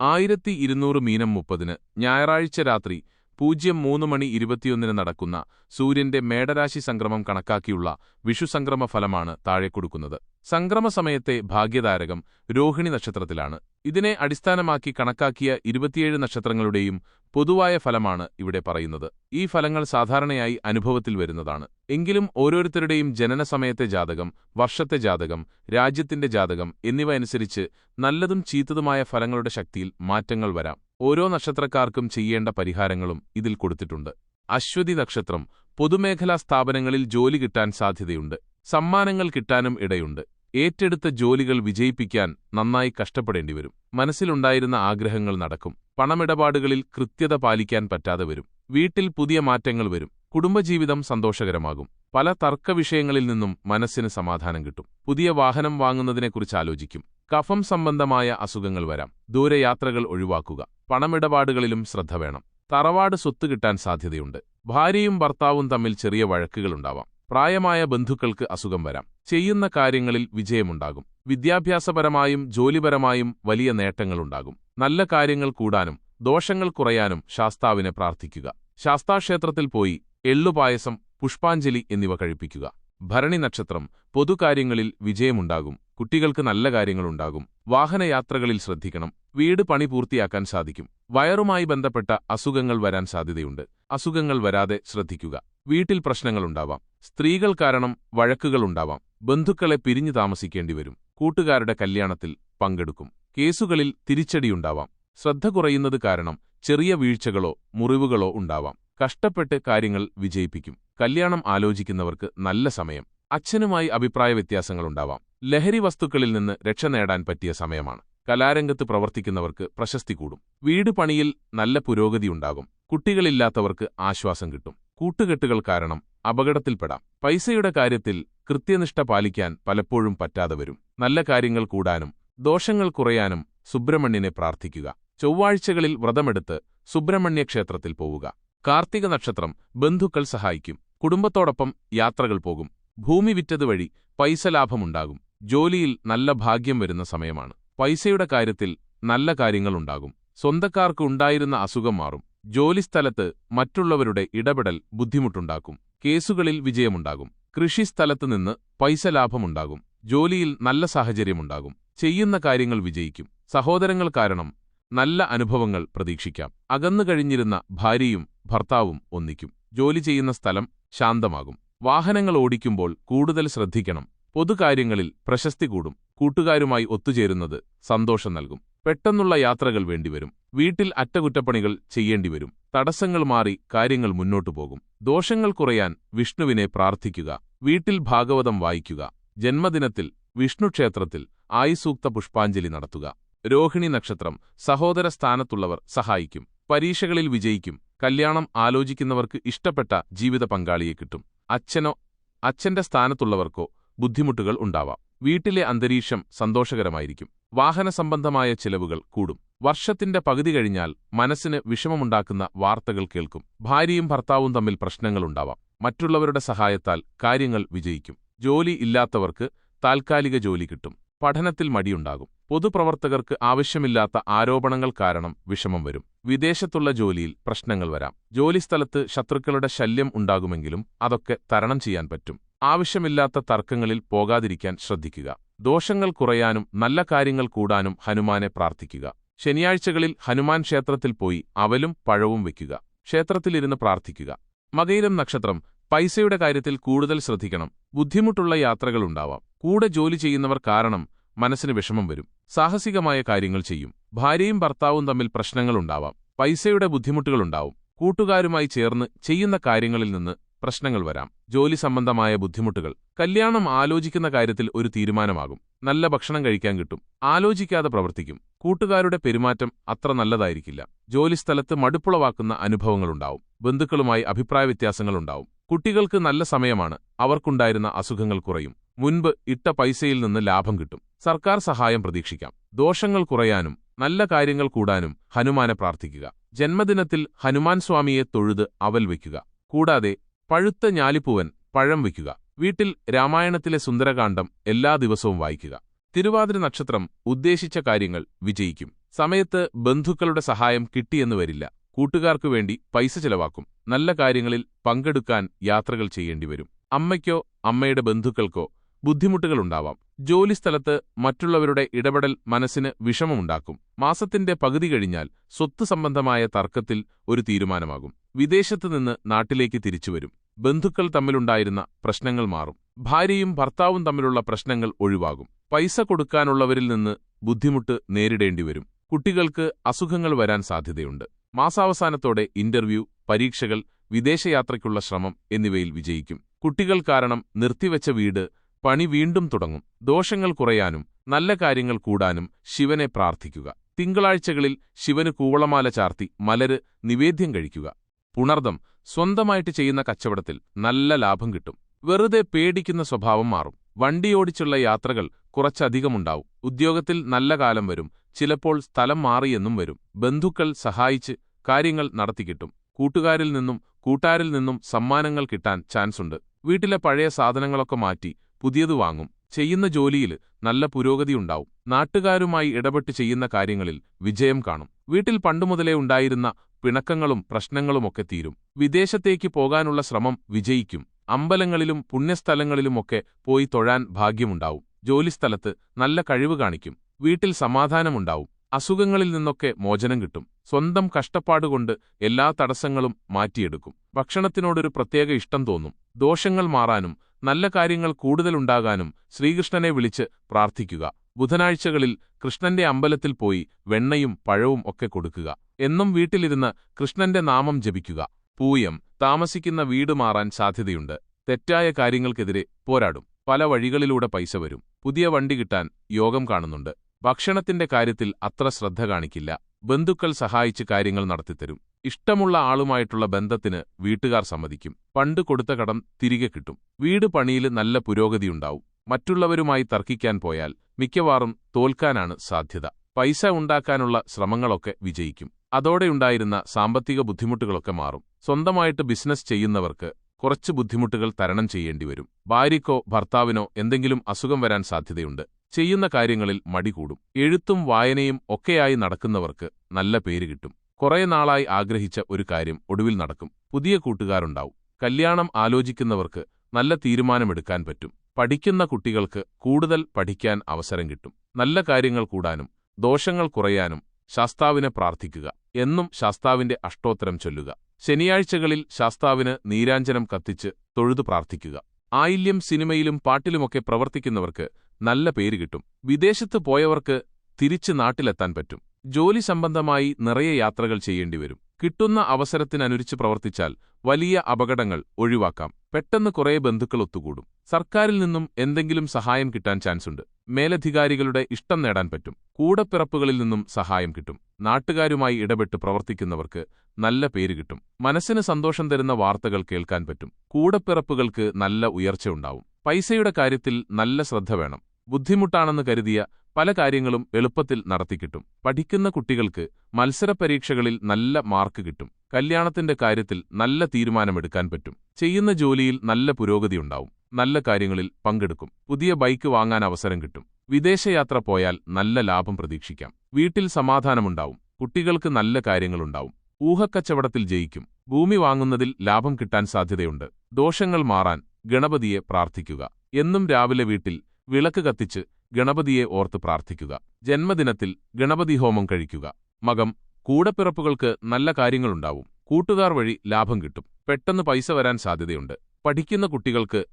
ആയിരത്തി ഇരുന്നൂറ് മീനം മുപ്പതിന് ഞായറാഴ്ച രാത്രി പൂജ്യം മൂന്ന് മണി ഇരുപത്തിയൊന്നിന് നടക്കുന്ന സൂര്യന്റെ മേടരാശി സംക്രമം കണക്കാക്കിയുള്ള വിഷുസംക്രമ ഫലമാണ് താഴെ കൊടുക്കുന്നത്. സംക്രമ സമയത്തെ ഭാഗ്യതാരകം രോഹിണി നക്ഷത്രത്തിലാണ്. ഇതിനെ അടിസ്ഥാനമാക്കി കണക്കാക്കിയ ഇരുപത്തിയേഴ് നക്ഷത്രങ്ങളുടെയും പൊതുവായ ഫലമാണ് ഇവിടെ പറയുന്നത്. ഈ ഫലങ്ങൾ സാധാരണയായി അനുഭവത്തിൽ വരുന്നതാണ്. എങ്കിലും ഓരോരുത്തരുടെയും ജനന സമയത്തെ ജാതകം വർഷത്തെ ജാതകം രാജ്യത്തിന്റെ ജാതകം എന്നിവ അനുസരിച്ച് നല്ലതും ചീത്തതുമായ ഫലങ്ങളുടെ ശക്തിയിൽ മാറ്റങ്ങൾ വരാം. ഓരോ നക്ഷത്രക്കാർക്കും ചെയ്യേണ്ട പരിഹാരങ്ങളും ഇതിൽ കൊടുത്തിട്ടുണ്ട്. അശ്വതി നക്ഷത്രം പൊതുമേഖലാ സ്ഥാപനങ്ങളിൽ ജോലി കിട്ടാൻ സാധ്യതയുണ്ട്. സമ്മാനങ്ങൾ കിട്ടാനും ഇടയുണ്ട്. ഏറ്റെടുത്ത ജോലികൾ വിജയിപ്പിക്കാൻ നന്നായി കഷ്ടപ്പെടേണ്ടി വരും. മനസ്സിലുണ്ടായിരുന്ന ആഗ്രഹങ്ങൾ നടക്കും. പണമിടപാടുകളിൽ കൃത്യത പാലിക്കാൻ പറ്റാതെ വരും. വീട്ടിൽ പുതിയ മാറ്റങ്ങൾ വരും. കുടുംബജീവിതം സന്തോഷകരമാകും. പല തർക്കവിഷയങ്ങളിൽ നിന്നും മനസ്സിന് സമാധാനം കിട്ടും. പുതിയ വാഹനം വാങ്ങുന്നതിനെക്കുറിച്ച് ആലോചിക്കും. കഫം സംബന്ധമായ അസുഖങ്ങൾ വരാം. ദൂരയാത്രകൾ ഒഴിവാക്കുക. പണമിടപാടുകളിലും ശ്രദ്ധ വേണം. തറവാട് സ്വത്ത് കിട്ടാൻ സാധ്യതയുണ്ട്. ഭാര്യയും ഭർത്താവും തമ്മിൽ ചെറിയ വഴക്കുകളുണ്ടാവാം. പ്രായമായ ബന്ധുക്കൾക്ക് അസുഖം വരാം. ചെയ്യുന്ന കാര്യങ്ങളിൽ വിജയമുണ്ടാകും. വിദ്യാഭ്യാസപരമായും ജോലിപരമായും വലിയ നേട്ടങ്ങളുണ്ടാകും. നല്ല കാര്യങ്ങൾ കൂടാനും ദോഷങ്ങൾ കുറയാനും ശാസ്താവിനെ പ്രാർത്ഥിക്കുക. ശാസ്താക്ഷേത്രത്തിൽ പോയി എള്ളുപായസം പുഷ്പാഞ്ജലി എന്നിവ കഴിപ്പിക്കുക. ഭരണി നക്ഷത്രം പൊതുകാര്യങ്ങളിൽ വിജയമുണ്ടാകും. കുട്ടികൾക്ക് നല്ല കാര്യങ്ങളുണ്ടാകും. വാഹനയാത്രകളിൽ ശ്രദ്ധിക്കണം. വീട് പണി പൂർത്തിയാക്കാൻ സാധിക്കും. വയറുമായി ബന്ധപ്പെട്ട അസുഖങ്ങൾ വരാൻ സാധ്യതയുണ്ട്. അസുഖങ്ങൾ വരാതെ ശ്രദ്ധിക്കുക. വീട്ടിൽ പ്രശ്നങ്ങളുണ്ടാവാം. സ്ത്രീകൾ കാരണം വഴക്കുകളുണ്ടാവാം. ബന്ധുക്കളെ പിരിഞ്ഞു താമസിക്കേണ്ടി വരും കൂട്ടുകാരുടെ കല്യാണത്തിൽ പങ്കെടുക്കും. കേസുകളിൽ തിരിച്ചടിയുണ്ടാവാം. ശ്രദ്ധ കുറയുന്നത് കാരണം ചെറിയ വീഴ്ചകളോ മുറിവുകളോ ഉണ്ടാവാം. കഷ്ടപ്പെട്ട് കാര്യങ്ങൾ വിജയിപ്പിക്കും. കല്യാണം ആലോചിക്കുന്നവർക്ക് നല്ല സമയം. അച്ഛനുമായി അഭിപ്രായ വ്യത്യാസങ്ങളുണ്ടാവാം. ലഹരി വസ്തുക്കളിൽ നിന്ന് രക്ഷ നേടാൻ പറ്റിയ സമയമാണ്. കലാരംഗത്ത് പ്രവർത്തിക്കുന്നവർക്ക് പ്രശസ്തി കൂടും. വീട് പണിയിൽ നല്ല പുരോഗതിയുണ്ടാകും കുട്ടികളില്ലാത്തവർക്ക് ആശ്വാസം കിട്ടും. കൂട്ടുകെട്ടുകൾ കാരണം അപകടത്തിൽപ്പെടാം. പൈസയുടെ കാര്യത്തിൽ കൃത്യനിഷ്ഠ പാലിക്കാൻ പലപ്പോഴും പറ്റാതെ വരും. നല്ല കാര്യങ്ങൾ കൂടാനും ദോഷങ്ങൾ കുറയാനും സുബ്രഹ്മണ്യനെ പ്രാർത്ഥിക്കുക. ചൊവ്വാഴ്ചകളിൽ വ്രതമെടുത്ത് സുബ്രഹ്മണ്യക്ഷേത്രത്തിൽ പോവുക. കാർത്തിക നക്ഷത്രം ബന്ധുക്കൾ സഹായിക്കും. കുടുംബത്തോടൊപ്പം യാത്രകൾ പോകും. ഭൂമി വിറ്റത് വഴി പൈസ ലാഭമുണ്ടാകും. ജോലിയിൽ നല്ല ഭാഗ്യം വരുന്ന സമയമാണ്. പൈസയുടെ കാര്യത്തിൽ നല്ല കാര്യങ്ങളുണ്ടാകും സ്വന്തക്കാർക്ക് ഉണ്ടായിരുന്ന അസുഖം മാറും. ജോലിസ്ഥലത്ത് മറ്റുള്ളവരുടെ ഇടപെടൽ ബുദ്ധിമുട്ടുണ്ടാക്കും. കേസുകളിൽ വിജയമുണ്ടാകും. കൃഷിസ്ഥലത്ത് നിന്ന് പൈസ ലാഭമുണ്ടാകും. ജോലിയിൽ നല്ല സാഹചര്യമുണ്ടാകും. ചെയ്യുന്ന കാര്യങ്ങൾ വിജയിക്കും. സഹോദരങ്ങൾ കാരണം നല്ല അനുഭവങ്ങൾ പ്രതീക്ഷിക്കാം. അകന്നു കഴിഞ്ഞിരുന്ന ഭാര്യയും ഭർത്താവും ഒന്നിക്കും. ജോലി ചെയ്യുന്ന സ്ഥലം ശാന്തമാകും. വാഹനങ്ങൾ ഓടിക്കുമ്പോൾ കൂടുതൽ ശ്രദ്ധിക്കണം. പൊതുകാര്യങ്ങളിൽ പ്രശസ്തി കൂടും. കൂട്ടുകാരുമായി ഒത്തുചേരുന്നത് സന്തോഷം നൽകും. പെട്ടെന്നുള്ള യാത്രകൾ വേണ്ടിവരും. വീട്ടിൽ അറ്റകുറ്റപ്പണികൾ ചെയ്യേണ്ടിവരും. തടസ്സങ്ങൾ മാറി കാര്യങ്ങൾ മുന്നോട്ടു പോകും. ദോഷങ്ങൾ കുറയാൻ വിഷ്ണുവിനെ പ്രാർത്ഥിക്കുക. വീട്ടിൽ ഭാഗവതം വായിക്കുക. ജന്മദിനത്തിൽ വിഷ്ണുക്ഷേത്രത്തിൽ ആയിസൂക്ത പുഷ്പാഞ്ജലി നടത്തുക. രോഹിണി നക്ഷത്രം സഹോദര സ്ഥാനത്തുള്ളവർ സഹായിക്കും. പരീക്ഷകളിൽ വിജയിക്കും. കല്യാണം ആലോചിക്കുന്നവർക്ക് ഇഷ്ടപ്പെട്ട ജീവിത പങ്കാളിയെ കിട്ടും. അച്ഛനോ അച്ഛന്റെ സ്ഥാനത്തുള്ളവർക്കോ ബുദ്ധിമുട്ടുകൾ ഉണ്ടാവാം. വീട്ടിലെ അന്തരീക്ഷം സന്തോഷകരമായിരിക്കും. വാഹന സംബന്ധമായ ചിലവുകൾ കൂടും. വർഷത്തിന്റെ പകുതി കഴിഞ്ഞാൽ മനസ്സിന് വിഷമമുണ്ടാക്കുന്ന വാർത്തകൾ കേൾക്കും. ഭാര്യയും ഭർത്താവും തമ്മിൽ പ്രശ്നങ്ങളുണ്ടാവാം മറ്റുള്ളവരുടെ സഹായത്താൽ കാര്യങ്ങൾ വിജയിക്കും. ജോലി ഇല്ലാത്തവർക്ക് താൽക്കാലിക ജോലി കിട്ടും. പഠനത്തിൽ മടിയുണ്ടാകും. പൊതുപ്രവർത്തകർക്ക് ആവശ്യമില്ലാത്ത ആരോപണങ്ങൾ കാരണം വിഷമം വരും. വിദേശത്തുള്ള ജോലിയിൽ പ്രശ്നങ്ങൾ വരാം. ജോലിസ്ഥലത്ത് ശത്രുക്കളുടെ ശല്യം ഉണ്ടാകുമെങ്കിലും അതൊക്കെ തരണം ചെയ്യാൻ പറ്റും. ആവശ്യമില്ലാത്ത തർക്കങ്ങളിൽ പോകാതിരിക്കാൻ ശ്രദ്ധിക്കുക. ദോഷങ്ങൾ കുറയാനും നല്ല കാര്യങ്ങൾ കൂടാനും ഹനുമാനെ പ്രാർത്ഥിക്കുക. ശനിയാഴ്ചകളിൽ ഹനുമാൻ ക്ഷേത്രത്തിൽ പോയി അവലും പഴവും വയ്ക്കുക. ക്ഷേത്രത്തിലിരുന്ന് പ്രാർത്ഥിക്കുക. മകയിരം നക്ഷത്രം പൈസയുടെ കാര്യത്തിൽ കൂടുതൽ ശ്രദ്ധിക്കണം. ബുദ്ധിമുട്ടുള്ള യാത്രകളുണ്ടാവാം കൂടെ ജോലി ചെയ്യുന്നവർ കാരണം മനസ്സിന് വിഷമം വരും. സാഹസികമായ കാര്യങ്ങൾ ചെയ്യും. ഭാര്യയും ഭർത്താവും തമ്മിൽ പ്രശ്നങ്ങളുണ്ടാവാം പൈസയുടെ ബുദ്ധിമുട്ടുകളുണ്ടാവും കൂട്ടുകാരുമായി ചേർന്ന് ചെയ്യുന്ന കാര്യങ്ങളിൽ നിന്ന് പ്രശ്നങ്ങൾ വരാം. ജോലി സംബന്ധമായ ബുദ്ധിമുട്ടുകൾ. കല്യാണം ആലോചിക്കുന്ന കാര്യത്തിൽ ഒരു തീരുമാനമാകും. നല്ല ഭക്ഷണം കഴിക്കാൻ കിട്ടും. ആലോചിക്കാതെ പ്രവർത്തിക്കും. കൂട്ടുകാരുടെ പെരുമാറ്റം അത്ര നല്ലതായിരിക്കില്ല. ജോലിസ്ഥലത്ത് മടുപ്പുളവാക്കുന്ന അനുഭവങ്ങളുണ്ടാവും ബന്ധുക്കളുമായി അഭിപ്രായ വ്യത്യാസങ്ങളുണ്ടാവും കുട്ടികൾക്ക് നല്ല സമയമാണ്. അവർക്കുണ്ടായിരുന്ന അസുഖങ്ങൾ കുറയും. മുൻപ് ഇട്ട പൈസയിൽ നിന്ന് ലാഭം കിട്ടും. സർക്കാർ സഹായം പ്രതീക്ഷിക്കാം. ദോഷങ്ങൾ കുറയാനും നല്ല കാര്യങ്ങൾ കൂടാനും ഹനുമാനെ പ്രാർത്ഥിക്കുക. ജന്മദിനത്തിൽ ഹനുമാൻ സ്വാമിയെ തൊഴുത് അവൽ വയ്ക്കുക. കൂടാതെ പഴുത്ത ഞാലിപ്പൂവൻ പഴം വയ്ക്കുക. വീട്ടിൽ രാമായണത്തിലെ സുന്ദരകാന്ഡം എല്ലാ ദിവസവും വായിക്കുക. തിരുവാതിര നക്ഷത്രം ഉദ്ദേശിച്ച കാര്യങ്ങൾ വിജയിക്കും. സമയത്ത് ബന്ധുക്കളുടെ സഹായം കിട്ടിയെന്ന് വരില്ല. കൂട്ടുകാർക്കു വേണ്ടി പൈസ ചെലവാക്കും. നല്ല കാര്യങ്ങളിൽ പങ്കെടുക്കാൻ യാത്രകൾ ചെയ്യേണ്ടിവരും അമ്മയ്ക്കോ അമ്മയുടെ ബന്ധുക്കൾക്കോ ബുദ്ധിമുട്ടുകളുണ്ടാവാം. ജോലിസ്ഥലത്ത് മറ്റുള്ളവരുടെ ഇടപെടൽ മനസ്സിന് വിഷമമുണ്ടാക്കും. മാസത്തിന്റെ പകുതി കഴിഞ്ഞാൽ സ്വത്ത് സംബന്ധമായ തർക്കത്തിൽ ഒരു തീരുമാനമാകും. വിദേശത്തുനിന്ന് നാട്ടിലേക്ക് തിരിച്ചുവരും ബന്ധുക്കൾ തമ്മിലുണ്ടായിരുന്ന പ്രശ്നങ്ങൾ മാറും. ഭാര്യയും ഭർത്താവും തമ്മിലുള്ള പ്രശ്നങ്ങൾ ഒഴിവാകും. പൈസ കൊടുക്കാനുള്ളവരിൽ നിന്ന് ബുദ്ധിമുട്ട് നേരിടേണ്ടിവരും കുട്ടികൾക്ക് അസുഖങ്ങൾ വരാൻ സാധ്യതയുണ്ട്. മാസാവസാനത്തോടെ ഇന്റർവ്യൂ പരീക്ഷകൾ വിദേശയാത്രയ്ക്കുള്ള ശ്രമം എന്നിവയിൽ വിജയിക്കും. കുട്ടികൾ കാരണം നിർത്തിവെച്ച വീട് പണി വീണ്ടും തുടങ്ങും. ദോഷങ്ങൾ കുറയാനും നല്ല കാര്യങ്ങൾ കൂടാനും ശിവനെ പ്രാർത്ഥിക്കുക. തിങ്കളാഴ്ചകളിൽ ശിവന് കൂവളമാല ചാർത്തി മലര് നിവേദ്യം കഴിക്കുക. പുണർദം സ്വന്തമായിട്ട് ചെയ്യുന്ന കച്ചവടത്തിൽ നല്ല ലാഭം കിട്ടും. വെറുതെ പേടിക്കുന്ന സ്വഭാവം മാറും. വണ്ടിയോടിച്ചുള്ള യാത്രകൾ കുറച്ചധികമുണ്ടാവും. ഉദ്യോഗത്തിൽ നല്ല കാലം വരും. ചിലപ്പോൾ സ്ഥലം മാറിയെന്നും വരും. ബന്ധുക്കൾ സഹായിച്ച് കാര്യങ്ങൾ നടത്തിക്കിട്ടും കൂട്ടുകാരിൽ നിന്നും കൂട്ടാരിൽ നിന്നും സമ്മാനങ്ങൾ കിട്ടാൻ ചാൻസുണ്ട്. വീട്ടിലെ പഴയ സാധനങ്ങളൊക്കെ മാറ്റി പുതിയത് വാങ്ങും. ചെയ്യുന്ന ജോലിയിൽ നല്ല പുരോഗതിയുണ്ടാവും നാട്ടുകാരുമായി ഇടപെട്ട് ചെയ്യുന്ന കാര്യങ്ങളിൽ വിജയം കാണും. വീട്ടിൽ പണ്ടുമുതലേ ഉണ്ടായിരുന്ന പിണക്കങ്ങളും പ്രശ്നങ്ങളുമൊക്കെ തീരും. വിദേശത്തേക്ക് പോകാനുള്ള ശ്രമം വിജയിക്കും. അമ്പലങ്ങളിലും പുണ്യസ്ഥലങ്ങളിലുമൊക്കെ പോയി തൊഴാൻ ഭാഗ്യമുണ്ടാവും. ജോലിസ്ഥലത്ത് നല്ല കഴിവ് കാണിക്കും. വീട്ടിൽ സമാധാനമുണ്ടാവും. അസുഖങ്ങളിൽ നിന്നൊക്കെ മോചനം കിട്ടും. സ്വന്തം കഷ്ടപ്പാടുകൊണ്ട് എല്ലാ തടസ്സങ്ങളും മാറ്റിയെടുക്കും. ഭക്ഷണത്തിനോടൊരു പ്രത്യേക ഇഷ്ടം തോന്നും. ദോഷങ്ങൾ മാറാനും നല്ല കാര്യങ്ങൾ കൂടുതലുണ്ടാകാനും ശ്രീകൃഷ്ണനെ വിളിച്ച് പ്രാർത്ഥിക്കുക. ബുധനാഴ്ചകളിൽ കൃഷ്ണന്റെ അമ്പലത്തിൽ പോയി വെണ്ണയും പഴവും ഒക്കെ കൊടുക്കുക. എന്നും വീട്ടിലിരുന്ന് കൃഷ്ണന്റെ നാമം ജപിക്കുക. പൂയം താമസിക്കുന്ന വീട് മാറാൻ സാധ്യതയുണ്ട്. തെറ്റായ കാര്യങ്ങൾക്കെതിരെ പോരാടും. പല വഴികളിലൂടെ പൈസ വരും. പുതിയ വണ്ടി കിട്ടാൻ യോഗം കാണുന്നുണ്ട്. ഭക്ഷണത്തിന്റെ കാര്യത്തിൽ അത്ര ശ്രദ്ധ കാണിക്കില്ല. ബന്ധുക്കൾ സഹായിച്ച് കാര്യങ്ങൾ നടത്തിത്തരും. ഇഷ്ടമുള്ള ആളുമായിട്ടുള്ള ബന്ധത്തിന് വീട്ടുകാർ സമ്മതിക്കും. പണ്ട് കൊടുത്ത കടം തിരികെ കിട്ടും. വീട് പണിയിൽ നല്ല പുരോഗതിയുണ്ടാവും. മറ്റുള്ളവരുമായി തർക്കിക്കാൻ പോയാൽ മിക്കവാറും തോൽക്കാനാണ് സാധ്യത. പൈസ ഉണ്ടാക്കാനുള്ള ശ്രമങ്ങളൊക്കെ വിജയിക്കും. അതോടെയുണ്ടായിരുന്ന സാമ്പത്തിക ബുദ്ധിമുട്ടുകളൊക്കെ മാറും. സ്വന്തമായിട്ട് ബിസിനസ് ചെയ്യുന്നവർക്ക് കുറച്ച് ബുദ്ധിമുട്ടുകൾ തരണം ചെയ്യേണ്ടിവരും. ഭാര്യയ്ക്കോ ഭർത്താവിനോ എന്തെങ്കിലും അസുഖം വരാൻ സാധ്യതയുണ്ട്. ചെയ്യുന്ന കാര്യങ്ങളിൽ മടി കൂടും. എഴുത്തും വായനയും ഒക്കെയായി നടക്കുന്നവർക്ക് നല്ല പേര് കിട്ടും. കുറേ നാളായി ആഗ്രഹിച്ച ഒരു കാര്യം ഒടുവിൽ നടക്കും. പുതിയ കൂട്ടുകാരുണ്ടാവും. കല്യാണം ആലോചിക്കുന്നവർക്ക് നല്ല തീരുമാനമെടുക്കാൻ പറ്റും. പഠിക്കുന്ന കുട്ടികൾക്ക് കൂടുതൽ പഠിക്കാൻ അവസരം കിട്ടും. നല്ല കാര്യങ്ങൾ കൂടാനും ദോഷങ്ങൾ കുറയാനും ശാസ്താവിനെ പ്രാർത്ഥിക്കുക. എന്നും ശാസ്താവിന്റെ അഷ്ടോത്തരം ചൊല്ലുക. ശനിയാഴ്ചകളിൽ ശാസ്താവിന് നീരാഞ്ജനം കത്തിച്ച് തൊഴുതു പ്രാർത്ഥിക്കുക. ആയില്യം സിനിമയിലും പാട്ടിലുമൊക്കെ പ്രവർത്തിക്കുന്നവർക്ക് നല്ല പേര് കിട്ടും. വിദേശത്ത് പോയവർക്ക് തിരിച്ച് നാട്ടിലെത്താൻ പറ്റും. ജോലി സംബന്ധമായി നിറയെ യാത്രകൾ ചെയ്യേണ്ടി വരും. കിട്ടുന്ന അവസരത്തിനനുരിച്ച് പ്രവർത്തിച്ചാൽ വലിയ അപകടങ്ങൾ ഒഴിവാക്കാം. പെട്ടെന്ന് കുറേ ബന്ധുക്കൾ ഒത്തുകൂടും. സർക്കാരിൽ നിന്നും എന്തെങ്കിലും സഹായം കിട്ടാൻ ചാൻസുണ്ട്. മേലധികാരികളുടെ ഇഷ്ടം നേടാൻ പറ്റും. കൂടപ്പിറപ്പുകളിൽ നിന്നും സഹായം കിട്ടും. നാട്ടുകാരുമായി ഇടപെട്ട് പ്രവർത്തിക്കുന്നവർക്ക് നല്ല പേര് കിട്ടും. മനസ്സിന് സന്തോഷം തരുന്ന വാർത്തകൾ കേൾക്കാൻ പറ്റും. കൂടപ്പിറപ്പുകൾക്ക് നല്ല ഉയർച്ചയുണ്ടാവും. പൈസയുടെ കാര്യത്തിൽ നല്ല ശ്രദ്ധ വേണം. ബുദ്ധിമുട്ടാണെന്ന് കരുതിയ പല കാര്യങ്ങളും എളുപ്പത്തിൽ നടത്തിക്കിട്ടും പഠിക്കുന്ന കുട്ടികൾക്ക് മത്സര പരീക്ഷകളിൽ നല്ല മാർക്ക് കിട്ടും. കല്യാണത്തിന്റെ കാര്യത്തിൽ നല്ല തീരുമാനമെടുക്കാൻ പറ്റും. ചെയ്യുന്ന ജോലിയിൽ നല്ല പുരോഗതിയുണ്ടാവും നല്ല കാര്യങ്ങളിൽ പങ്കെടുക്കും. പുതിയ ബൈക്ക് വാങ്ങാൻ അവസരം കിട്ടും. വിദേശയാത്ര പോയാൽ നല്ല ലാഭം പ്രതീക്ഷിക്കാം. വീട്ടിൽ സമാധാനമുണ്ടാവും. കുട്ടികൾക്ക് നല്ല കാര്യങ്ങളുണ്ടാവും. ഊഹക്കച്ചവടത്തിൽ ജയിക്കും. ഭൂമി വാങ്ങുന്നതിൽ ലാഭം കിട്ടാൻ സാധ്യതയുണ്ട്. ദോഷങ്ങൾ മാറാൻ ഗണപതിയെ പ്രാർത്ഥിക്കുക. എന്നും രാവിലെ വീട്ടിൽ വിളക്ക് കത്തിച്ച് ഗണപതിയെ ഓർത്ത് പ്രാർത്ഥിക്കുക. ജന്മദിനത്തിൽ ഗണപതി ഹോമം കഴിക്കുക. മകം കൂടപ്പിറപ്പുകൾക്ക് നല്ല കാര്യങ്ങളുണ്ടാവും. കൂട്ടുകാർ വഴി ലാഭം കിട്ടും. പെട്ടെന്ന് പൈസ വരാൻ സാധ്യതയുണ്ട്. പഠിക്കുന്ന കുട്ടികൾക്ക്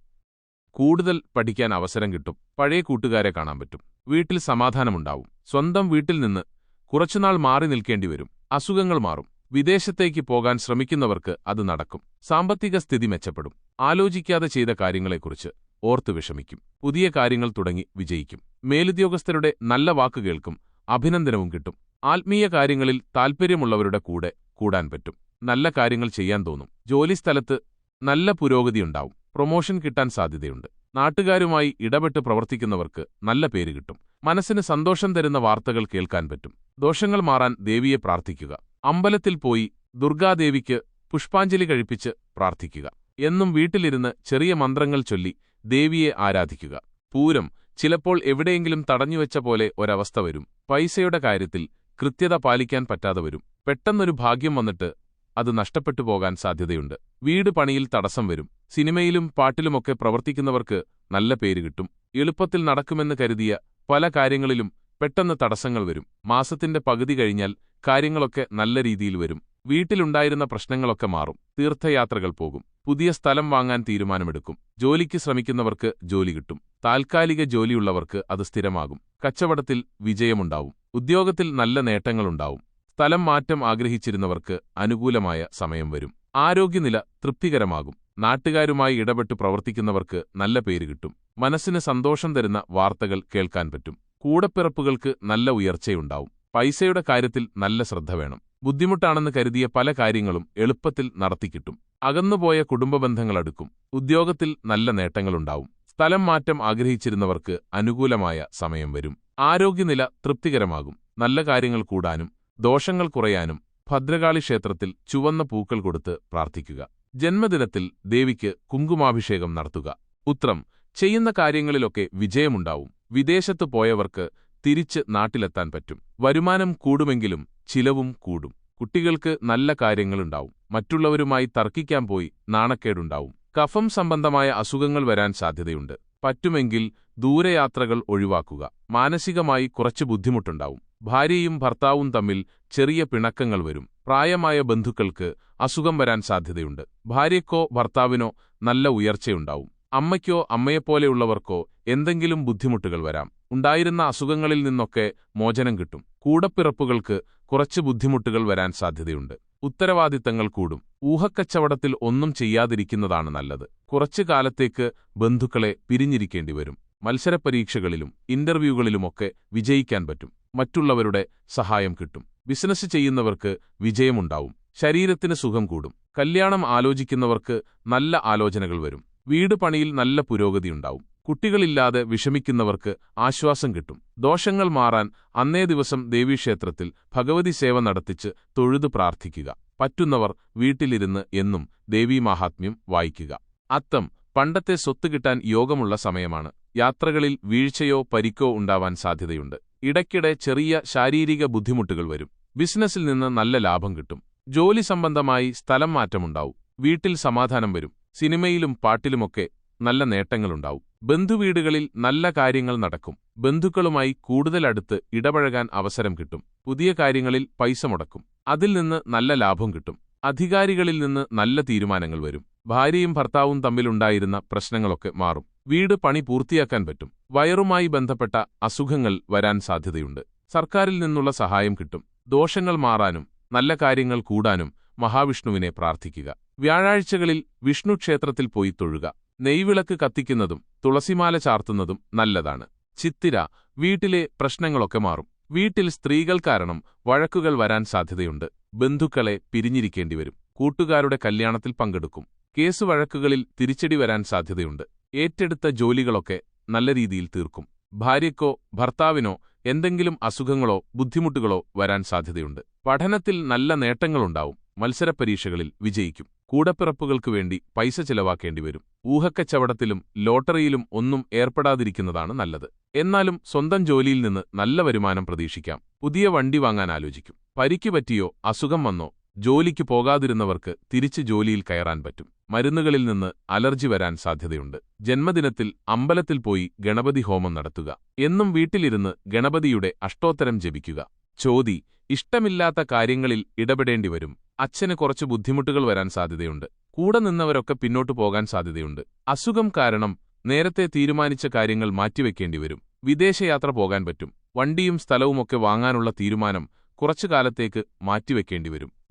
കൂടുതൽ പഠിക്കാൻ അവസരം കിട്ടും. പഴയ കൂട്ടുകാരെ കാണാൻ പറ്റും. വീട്ടിൽ സമാധാനമുണ്ടാവും. സ്വന്തം വീട്ടിൽ നിന്ന് കുറച്ചുനാൾ മാറി നിൽക്കേണ്ടി വരും. അസുഖങ്ങൾ മാറും. വിദേശത്തേക്ക് പോകാൻ ശ്രമിക്കുന്നവർക്ക് അത് നടക്കും. സാമ്പത്തിക സ്ഥിതി മെച്ചപ്പെടും. ആലോചിക്കാതെ ചെയ്ത കാര്യങ്ങളെക്കുറിച്ച് ഓർത്തു വിഷമിക്കും. പുതിയ കാര്യങ്ങൾ തുടങ്ങി വിജയിക്കും. മേലുദ്യോഗസ്ഥരുടെ നല്ല വാക്ക് കേൾക്കും അഭിനന്ദനവും കിട്ടും. ആത്മീയ കാര്യങ്ങളിൽ താൽപ്പര്യമുള്ളവരുടെ കൂടെ കൂടാൻ പറ്റും. നല്ല കാര്യങ്ങൾ ചെയ്യാൻ തോന്നും. ജോലിസ്ഥലത്ത് നല്ല പുരോഗതിയുണ്ടാവും പ്രൊമോഷൻ കിട്ടാൻ സാധ്യതയുണ്ട്. നാട്ടുകാരുമായി ഇടപെട്ട് പ്രവർത്തിക്കുന്നവർക്ക് നല്ല പേര് കിട്ടും. മനസ്സിന് സന്തോഷം തരുന്ന വാർത്തകൾ കേൾക്കാൻ പറ്റും. ദോഷങ്ങൾ മാറാൻ ദേവിയെ പ്രാർത്ഥിക്കുക. അമ്പലത്തിൽ പോയി ദുർഗാദേവിക്ക് പുഷ്പാഞ്ജലി കഴിപ്പിച്ച് പ്രാർത്ഥിക്കുക. എന്നും വീട്ടിലിരുന്ന് ചെറിയ മന്ത്രങ്ങൾ ചൊല്ലി ദേവിയെ ആരാധിക്കുക. പൂരം ചിലപ്പോൾ എവിടെയെങ്കിലും തടഞ്ഞുവെച്ച പോലെ ഒരവസ്ഥ വരും. പൈസയുടെ കാര്യത്തിൽ കൃത്യത പാലിക്കാൻ പറ്റാതെ വരും. പെട്ടെന്നൊരു ഭാഗ്യം വന്നിട്ട് അത് നഷ്ടപ്പെട്ടു പോകാൻ സാധ്യതയുണ്ട്. വീട് പണിയിൽ തടസ്സം വരും. സിനിമയിലും പാട്ടിലുമൊക്കെ പ്രവർത്തിക്കുന്നവർക്ക് നല്ല പേര് കിട്ടും. എളുപ്പത്തിൽ നടക്കുമെന്ന് കരുതിയ പല കാര്യങ്ങളിലും പെട്ടെന്ന് തടസ്സങ്ങൾ വരും. മാസത്തിന്റെ പകുതി കഴിഞ്ഞാൽ കാര്യങ്ങളൊക്കെ നല്ല രീതിയിൽ വരും. വീട്ടിലുണ്ടായിരുന്ന പ്രശ്നങ്ങളൊക്കെ മാറും. തീർത്ഥയാത്രകൾ പോകും. പുതിയ സ്ഥലം വാങ്ങാൻ തീരുമാനമെടുക്കും. ജോലിക്ക് ശ്രമിക്കുന്നവർക്ക് ജോലി കിട്ടും. താൽക്കാലിക ജോലിയുള്ളവർക്ക് അത് സ്ഥിരമാകും. കച്ചവടത്തിൽ വിജയമുണ്ടാവും. ഉദ്യോഗത്തിൽ നല്ല നേട്ടങ്ങളുണ്ടാവും. സ്ഥലം മാറ്റം ആഗ്രഹിച്ചിരുന്നവർക്ക് അനുകൂലമായ സമയം വരും. ആരോഗ്യനില തൃപ്തികരമാകും. നാട്ടുകാരുമായി ഇടപെട്ട് പ്രവർത്തിക്കുന്നവർക്ക് നല്ല പേര് കിട്ടും. മനസ്സിന് സന്തോഷം തരുന്ന വാർത്തകൾ കേൾക്കാൻ പറ്റും. കൂടപ്പിറപ്പുകൾക്ക് നല്ല ഉയർച്ചയുണ്ടാവും. പൈസയുടെ കാര്യത്തിൽ നല്ല ശ്രദ്ധ വേണം. ബുദ്ധിമുട്ടാണെന്ന് കരുതിയ പല കാര്യങ്ങളും എളുപ്പത്തിൽ നടത്തിക്കിട്ടും. അകന്നുപോയ കുടുംബബന്ധങ്ങളടുക്കും. ഉദ്യോഗത്തിൽ നല്ല നേട്ടങ്ങളുണ്ടാവും. സ്ഥലം മാറ്റം ആഗ്രഹിച്ചിരുന്നവർക്ക് അനുകൂലമായ സമയം വരും. ആരോഗ്യനില തൃപ്തികരമാകും. നല്ല കാര്യങ്ങൾ കൂടാനും ദോഷങ്ങൾ കുറയാനും ഭദ്രകാളി ക്ഷേത്രത്തിൽ ചുവന്ന പൂക്കൾ കൊടുത്ത് പ്രാർത്ഥിക്കുക. ജന്മദിനത്തിൽ ദേവിക്ക് കുങ്കുമാഭിഷേകം നടത്തുക. ഉത്രം ചെയ്യുന്ന കാര്യങ്ങളിലൊക്കെ വിജയമുണ്ടാവും. വിദേശത്തു പോയവർക്ക് തിരിച്ച് നാട്ടിലെത്താൻ പറ്റും. വരുമാനം കൂടുമെങ്കിലും ചിലവും കൂടും. കുട്ടികൾക്ക് നല്ല കാര്യങ്ങളുണ്ടാവും. മറ്റുള്ളവരുമായി തർക്കിക്കാൻ പോയി നാണക്കേടുണ്ടാവും. കഫം സംബന്ധമായ അസുഖങ്ങൾ വരാൻ സാധ്യതയുണ്ട്. പറ്റുമെങ്കിൽ ദൂരയാത്രകൾ ഒഴിവാക്കുക. മാനസികമായി കുറച്ച് ബുദ്ധിമുട്ടുണ്ടാവും. ഭാര്യയും ഭർത്താവും തമ്മിൽ ചെറിയ പിണക്കങ്ങൾ വരും. പ്രായമായ ബന്ധുക്കൾക്ക് അസുഖം വരാൻ സാധ്യതയുണ്ട്. ഭാര്യയ്ക്കോ ഭർത്താവിനോ നല്ല ഉയർച്ചയുണ്ടാവും. അമ്മയ്ക്കോ അമ്മയെപ്പോലെയുള്ളവർക്കോ എന്തെങ്കിലും ബുദ്ധിമുട്ടുകൾ വരാം. ഉണ്ടായിരുന്ന അസുഖങ്ങളിൽ നിന്നൊക്കെ മോചനം കിട്ടും. കൂടപ്പിറപ്പുകൾക്ക് കുറച്ച് ബുദ്ധിമുട്ടുകൾ വരാൻ സാധ്യതയുണ്ട്. ഉത്തരവാദിത്തങ്ങൾ കൂടും. ഊഹക്കച്ചവടത്തിൽ ഒന്നും ചെയ്യാതിരിക്കുന്നതാണ് നല്ലത്. കുറച്ചു കാലത്തേക്ക് ബന്ധുക്കളെ പിരിഞ്ഞിരിക്കേണ്ടി വരും. മത്സരപരീക്ഷകളിലും ഇന്റർവ്യൂകളിലുമൊക്കെ വിജയിക്കാൻ പറ്റും. മറ്റുള്ളവരുടെ സഹായം കിട്ടും. ബിസിനസ് ചെയ്യുന്നവർക്ക് വിജയമുണ്ടാവും. ശരീരത്തിന് സുഖം കൂടും. കല്യാണം ആലോചിക്കുന്നവർക്ക് നല്ല ആലോചനകൾ വരും. വീട് പണിയിൽ നല്ല പുരോഗതിയുണ്ടാവും കുട്ടികളില്ലാതെ വിഷമിക്കുന്നവർക്ക് ആശ്വാസം കിട്ടും. ദോഷങ്ങൾ മാറാൻ അന്നേ ദിവസം ദേവീക്ഷേത്രത്തിൽ ഭഗവതി സേവ നടത്തിച്ച് തൊഴുതു പ്രാർത്ഥിക്കുക. പറ്റുന്നവർ വീട്ടിലിരുന്ന് എന്നും ദേവീമാഹാത്മ്യം വായിക്കുക. അത്തം പണ്ടത്തെ സ്വത്ത് കിട്ടാൻ യോഗമുള്ള സമയമാണ്. യാത്രകളിൽ വീഴ്ചയോ പരിക്കോ ഉണ്ടാവാൻ സാധ്യതയുണ്ട്. ഇടയ്ക്കിടെ ചെറിയ ശാരീരിക ബുദ്ധിമുട്ടുകൾ വരും. ബിസിനസ്സിൽ നിന്ന് നല്ല ലാഭം കിട്ടും. ജോലി സംബന്ധമായി സ്ഥലം മാറ്റമുണ്ടാവും. വീട്ടിൽ സമാധാനം വരും. സിനിമയിലും പാട്ടിലുമൊക്കെ നല്ല നേട്ടങ്ങളുണ്ടാവും. ബന്ധുവീടുകളിൽ നല്ല കാര്യങ്ങൾ നടക്കും. ബന്ധുക്കളുമായി കൂടുതൽ അടുത്ത് ഇടപഴകാൻ അവസരം കിട്ടും. പുതിയ കാര്യങ്ങളിൽ പൈസ മുടക്കും. അതിൽ നിന്ന് നല്ല ലാഭം കിട്ടും. അധികാരികളിൽ നിന്ന് നല്ല തീരുമാനങ്ങൾ വരും. ഭാര്യയും ഭർത്താവും തമ്മിലുണ്ടായിരുന്ന പ്രശ്നങ്ങളൊക്കെ മാറും. വീട് പണി പൂർത്തിയാക്കാൻ പറ്റും. വയറുമായി ബന്ധപ്പെട്ട അസുഖങ്ങൾ വരാൻ സാധ്യതയുണ്ട്. സർക്കാരിൽ നിന്നുള്ള സഹായം കിട്ടും. ദോഷങ്ങൾ മാറാനും നല്ല കാര്യങ്ങൾ കൂടാനും മഹാവിഷ്ണുവിനെ പ്രാർത്ഥിക്കുക. വ്യാഴാഴ്ചകളിൽ വിഷ്ണു ക്ഷേത്രത്തിൽ പോയി തൊഴുക. നെയ്വിളക്ക് കത്തിക്കുന്നതും തുളസിമാല ചാർത്തുന്നതും നല്ലതാണ്. ചിത്തിര വീട്ടിലെ പ്രശ്നങ്ങളൊക്കെ മാറും. വീട്ടിൽ സ്ത്രീകൾ കാരണം വഴക്കുകൾ വരാൻ സാധ്യതയുണ്ട്. ബന്ധുക്കളെ പിരിഞ്ഞിരിക്കേണ്ടിവരും. കൂട്ടുകാരുടെ കല്യാണത്തിൽ പങ്കെടുക്കും. കേസ് വഴക്കുകളിൽ തിരിച്ചടി വരാൻ സാധ്യതയുണ്ട്. ഏറ്റെടുത്ത ജോലികളൊക്കെ നല്ല രീതിയിൽ തീർക്കും. ഭാര്യക്കോ ഭർത്താവിനോ എന്തെങ്കിലും അസുഖങ്ങളോ ബുദ്ധിമുട്ടുകളോ വരാൻ സാധ്യതയുണ്ട്. പഠനത്തിൽ നല്ല നേട്ടങ്ങളുണ്ടാവും. മത്സരപരീക്ഷകളിൽ വിജയിക്കും. കൂടപ്പിറപ്പുകൾക്കു വേണ്ടി പൈസ ചിലവാക്കേണ്ടി വരും. ഊഹക്കച്ചവടത്തിലും ലോട്ടറിയിലും ഒന്നും ഏർപ്പെടാതിരിക്കുന്നതാണ് നല്ലത്. എന്നാലും സ്വന്തം ജോലിയിൽ നിന്ന് നല്ല വരുമാനം പ്രതീക്ഷിക്കാം. പുതിയ വണ്ടി വാങ്ങാൻ ആലോചിക്കും. പരിക്ക് പറ്റിയോ അസുഖം വന്നോ ജോലിക്ക് പോകാതിരുന്നവർക്ക് തിരിച്ച് ജോലിയിൽ കയറാൻ പറ്റും. മരുന്നുകളിൽ നിന്ന് അലർജി വരാൻ സാധ്യതയുണ്ട്. ജന്മദിനത്തിൽ അമ്പലത്തിൽ പോയി ഗണപതി ഹോമം നടത്തുക. എന്നും വീട്ടിലിരുന്ന് ഗണപതിയുടെ അഷ്ടോത്തരം ജപിക്കുക. ചോതി ഇഷ്ടമില്ലാത്ത കാര്യങ്ങളിൽ ഇടപെടേണ്ടി വരും അച്ഛന് കുറച്ച് ബുദ്ധിമുട്ടുകൾ വരാൻ സാധ്യതയുണ്ട്. കൂടെ നിന്നവരൊക്കെ പിന്നോട്ടു പോകാൻ സാധ്യതയുണ്ട്. അസുഖം കാരണം നേരത്തെ തീരുമാനിച്ച കാര്യങ്ങൾ മാറ്റിവെക്കേണ്ടി വരും വിദേശയാത്ര പോകാൻ പറ്റും. വണ്ടിയും സ്ഥലവുമൊക്കെ വാങ്ങാനുള്ള തീരുമാനം കുറച്ചു കാലത്തേക്ക്